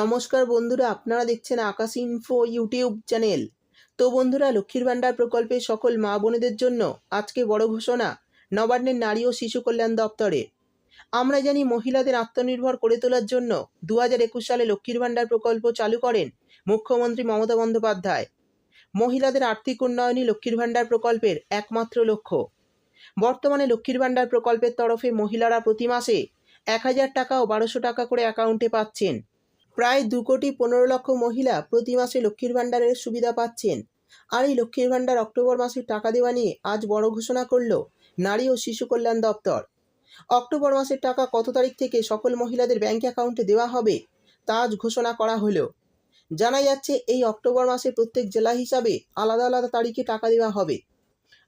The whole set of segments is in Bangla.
নমস্কার বন্ধুরা, আপনারা দেখছেন আকাশ ইনফো ইউটিউব চ্যানেল তো বন্ধুরা, লক্ষ্মীর ভাণ্ডার প্রকল্পে সকল মা বোনেদের জন্য আজকে বড় ঘোষণা, নবান্নের নারী ও শিশু কল্যাণ দপ্তরে। আমরা জানি মহিলাদের আত্মনির্ভর করে তোলার জন্য দু হাজার একুশ সালে লক্ষ্মীর ভাণ্ডার প্রকল্প চালু করেন মুখ্যমন্ত্রী মমতা বন্দ্যোপাধ্যায়। মহিলাদের আর্থিক উন্নয়নই লক্ষ্মীর ভাণ্ডার প্রকল্পের একমাত্র লক্ষ্য। বর্তমানে লক্ষ্মীর ভাণ্ডার প্রকল্পের তরফে মহিলারা প্রতি মাসে এক হাজার টাকা ও বারোশো টাকা করে অ্যাকাউন্টে পাচ্ছেন। প্রায় দু কোটি পনেরো লক্ষ মহিলা প্রতি মাসে লক্ষ্মীর ভাণ্ডারের সুবিধা পাচ্ছেন। আর এই লক্ষ্মীর ভাণ্ডার অক্টোবর মাসে টাকা দেওয়া নিয়ে আজ বড় ঘোষণা করল নারী ও শিশু কল্যাণ দপ্তর। অক্টোবর মাসের টাকা কত তারিখ থেকে সকল মহিলাদের ব্যাংক অ্যাকাউন্টে দেওয়া হবে, তা আজ ঘোষণা করা হলো। জানা যাচ্ছে, এই অক্টোবর মাসে প্রত্যেক জেলা হিসাবে আলাদা আলাদা তারিখে টাকা দেওয়া হবে।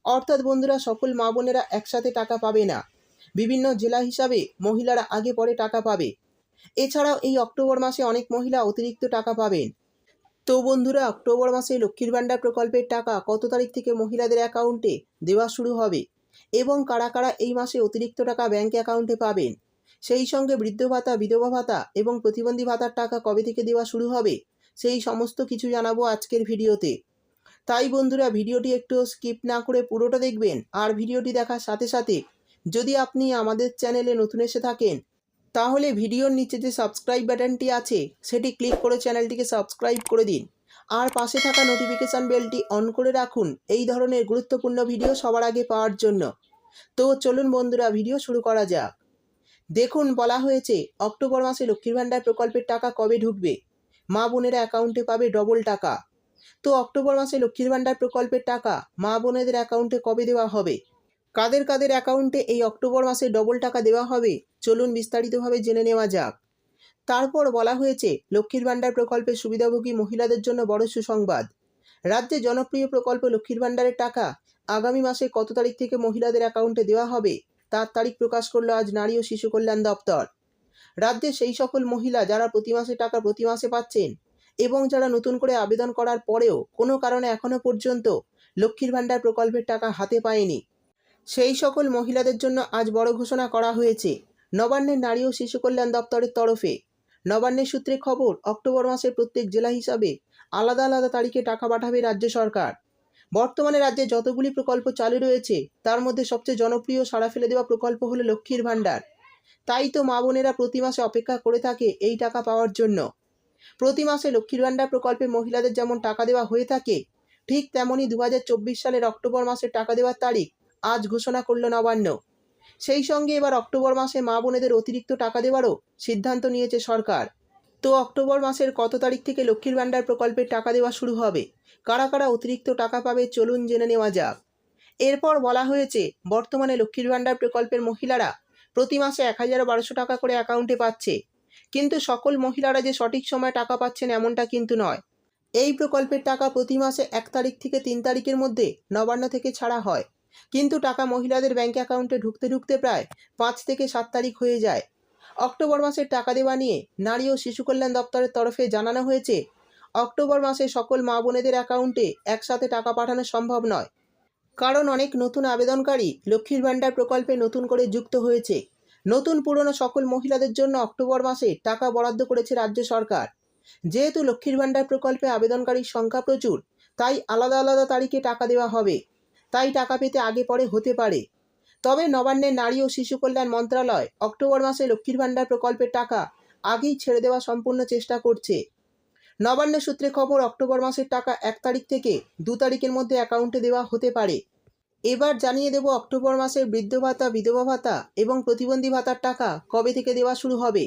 অর্থাৎ বন্ধুরা, সকল মা বোনেরা একসাথে টাকা পাবে না। বিভিন্ন জেলা হিসাবে মহিলারা আগে পরে টাকা পাবে। এছাড়াও এই অক্টোবর মাসে অনেক মহিলা অতিরিক্ত টাকা পাবেন। তো বন্ধুরা, অক্টোবর মাসে লক্ষ্মীর ভাণ্ডার প্রকল্পের টাকা কত তারিখ থেকে মহিলাদের অ্যাকাউন্টে দেওয়া শুরু হবে এবং কারা কারা এই মাসে অতিরিক্ত টাকা ব্যাংক অ্যাকাউন্টে পাবেন? সেই সঙ্গে বৃদ্ধ ভাতা, বিধবা ভাতা এবং প্রতিবন্ধী ভাতার টাকা কবে থেকে দেওয়া শুরু হবে? সেই সমস্ত কিছু জানাব আজকের ভিডিওতে। তাই বন্ধুরা, ভিডিওটি একটু স্কিপ না করে পুরোটা দেখবেন আর ভিডিওটি দেখার সাথে সাথে যদি আপনি আমাদের চ্যানেলে নতুন এসে থাকেন তাহলে ভিডিওর নিচে যে সাবস্ক্রাইব বাটনটি আছে, সেটি ক্লিক করে চ্যানেলটিকে সাবস্ক্রাইব করে দিন। আর পাশে থাকা নোটিফিকেশান বেলটি অন করে রাখুন, এই ধরনের গুরুত্বপূর্ণ ভিডিও সবার আগে পাওয়ার জন্য। তো চলুন বন্ধুরা ভিডিও শুরু করা যাক। দেখুন, বলা হয়েছে, অক্টোবর মাসে লক্ষ্মীর ভাণ্ডার প্রকল্পের টাকা কবে ঢুকবে? মা বোনেরা অ্যাকাউন্টে পাবে ডবল টাকা। তো অক্টোবর মাসে লক্ষ্মীর ভাণ্ডার প্রকল্পের টাকা মা বোনেদের অ্যাকাউন্টে কবে দেওয়া হবে? কাদের কাদের অ্যাকাউন্টে এই অক্টোবর মাসে ডবল টাকা দেওয়া হবে? চলুন বিস্তারিতভাবে জেনে নেওয়া যাক। তারপর বলা হয়েছে, লক্ষ্মীর ভাণ্ডার প্রকল্পের সুবিধাভোগী মহিলাদের জন্য বড় সুসংবাদ। রাজ্যে জনপ্রিয় প্রকল্প লক্ষ্মীর ভাণ্ডারের টাকা আগামী মাসে কত তারিখ থেকে মহিলাদের অ্যাকাউন্টে দেওয়া হবে, তার তারিখ প্রকাশ করল আজ নারী ও শিশু কল্যাণ দপ্তর। রাজ্যে সেই সকল মহিলা যারা প্রতি মাসে টাকা প্রতি মাসে পাচ্ছেন এবং যারা নতুন করে আবেদন করার পরেও কোনো কারণে এখনও পর্যন্ত লক্ষ্মীর ভাণ্ডার প্রকল্পের টাকা হাতে পায়নি, সেই সকল মহিলাদের জন্য আজ বড় ঘোষণা করা হয়েছে। নবান্নের নারী ও শিশু কল্যাণ দপ্তরের তরফে। নবান্নের সূত্রে খবর, অক্টোবর মাসের প্রত্যেক জেলা হিসাবে আলাদা আলাদা তারিখে টাকা পাঠাবে রাজ্য সরকার। বর্তমানে রাজ্যে যতগুলি প্রকল্প চালু রয়েছে, তার মধ্যে সবচেয়ে জনপ্রিয় সাড়া ফেলে দেওয়া প্রকল্প হলো লক্ষ্মীর ভাণ্ডার। তাই তো মা বোনেরা প্রতি মাসে অপেক্ষা করে থাকে এই টাকা পাওয়ার জন্য। প্রতি মাসে লক্ষ্মীর ভাণ্ডার প্রকল্পে মহিলাদের যেমন টাকা দেওয়া হয়ে থাকে, ঠিক তেমনই দু হাজার চব্বিশ সালের অক্টোবর মাসে টাকা দেওয়ার তারিখ আজ ঘোষণা করল নবান্ন। সেই সঙ্গে এবার অক্টোবর মাসে মা বোনেদের অতিরিক্ত টাকা দেওয়ারও সিদ্ধান্ত নিয়েছে সরকার। তো অক্টোবর মাসের কত তারিখ থেকে লক্ষ্মীর ভাণ্ডার প্রকল্পের টাকা দেওয়া শুরু হবে? কারা কারা অতিরিক্ত টাকা পাবে চলুন জেনে নেওয়া যাক। এরপর বলা হয়েছে, বর্তমানে লক্ষ্মীর ভাণ্ডার প্রকল্পের মহিলারা প্রতি মাসে এক হাজার বারোশো টাকা করে অ্যাকাউন্টে পাচ্ছে। কিন্তু সকল মহিলারা যে সঠিক সময় টাকা পাচ্ছেন এমনটা কিন্তু নয়। এই প্রকল্পের টাকা প্রতি মাসে এক তারিখ থেকে তিন তারিখের মধ্যে নবান্ন থেকে ছাড়া হয়। কিন্তু টাকা মহিলাদের ব্যাঙ্ক অ্যাকাউন্টে ঢুকতে ঢুকতে প্রায় পাঁচ থেকে সাত তারিখ হয়ে যায়। অক্টোবর মাসের টাকা দেওয়া নিয়ে নারী ও শিশু কল্যাণ দপ্তরের তরফে জানানো হয়েছে, অক্টোবর মাসে সকল মা বোনেদের অ্যাকাউন্টে একসাথে টাকা পাঠানো সম্ভব নয়। কারণ অনেক নতুন আবেদনকারী লক্ষ্মীর ভাণ্ডার প্রকল্পে নতুন করে যুক্ত হয়েছে। নতুন পুরনো সকল মহিলাদের জন্য অক্টোবর মাসে টাকা বরাদ্দ করেছে রাজ্য সরকার। যেহেতু লক্ষ্মীর ভাণ্ডার প্রকল্পে আবেদনকারীর সংখ্যা প্রচুর, তাই আলাদা আলাদা তারিখে টাকা দেওয়া হবে। তাই টাকা পেতে আগে পরে হতে পারে। তবে নবান্নের নারী ও শিশু কল্যাণ মন্ত্রণালয় অক্টোবর মাসে লক্ষ্মীর ভাণ্ডার প্রকল্পের টাকা আগেই ছেড়ে দেওয়া সম্পূর্ণ চেষ্টা করছে। নবান্ন সূত্রে খবর, অক্টোবর মাসের টাকা এক তারিখ থেকে দু তারিখের মধ্যে অ্যাকাউন্টে দেওয়া হতে পারে। এবার জানিয়ে দেব, অক্টোবর মাসের বৃদ্ধ ভাতা, বিধবা ভাতা এবং প্রতিবন্ধী ভাতার টাকা কবে থেকে দেওয়া শুরু হবে?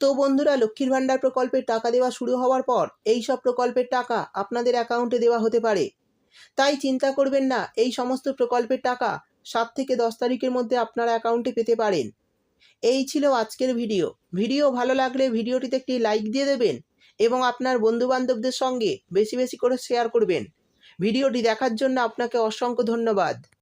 তো বন্ধুরা, লক্ষ্মীর ভাণ্ডার প্রকল্পের টাকা দেওয়া শুরু হওয়ার পর এই সব প্রকল্পের টাকা আপনাদের অ্যাকাউন্টে দেওয়া হতে পারে। তাই চিন্তা করবেন না, এই সমস্ত প্রকল্পের টাকা সাত থেকে দশ তারিখের মধ্যে আপনার অ্যাকাউন্টে পেতে পারেন। এই ছিল আজকের ভিডিও। ভিডিও ভালো লাগলে ভিডিওটিতে একটি লাইক দিয়ে দেবেন এবং আপনার বন্ধুবান্ধবদের সঙ্গে বেশি বেশি করে শেয়ার করবেন। ভিডিওটি দেখার জন্য আপনাকে অসংখ্য ধন্যবাদ।